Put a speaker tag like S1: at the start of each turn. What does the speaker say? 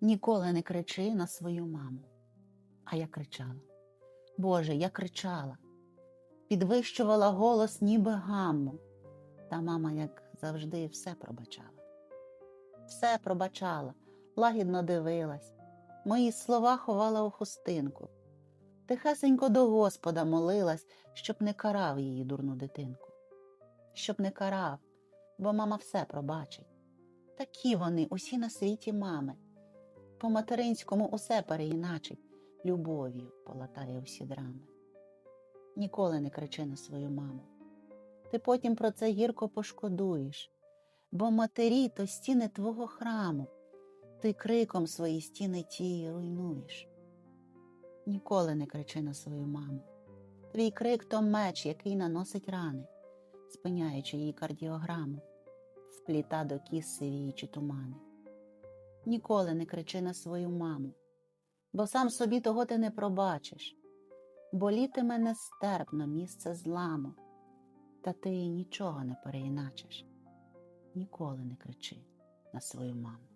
S1: Ніколи не кричи на свою маму. А я кричала. Боже, я кричала, підвищувала голос, ніби гамму. Та мама, як завжди, все пробачала. Все пробачала, лагідно дивилась, мої слова ховала у хустинку. Тихесенько до Господа молилась, щоб не карав її дурну дитинку. Щоб не карав, бо мама все пробачить. Такі вони, усі на світі мами. По материнському усе переіначить, любов'ю полатає усі драми. Ніколи не кричи на свою маму. Ти потім про це гірко пошкодуєш, бо матері то стіни твого храму, ти криком свої стіни ті руйнуєш. Ніколи не кричи на свою маму. Твій крик то меч, який наносить рани, спиняючи її кардіограму, впліта до кіс сивіючі тумани. Ніколи не кричи на свою маму, бо сам собі того ти не пробачиш. Болітиме нестерпно місце зламу, та ти нічого не переіначиш. Ніколи не кричи на свою маму.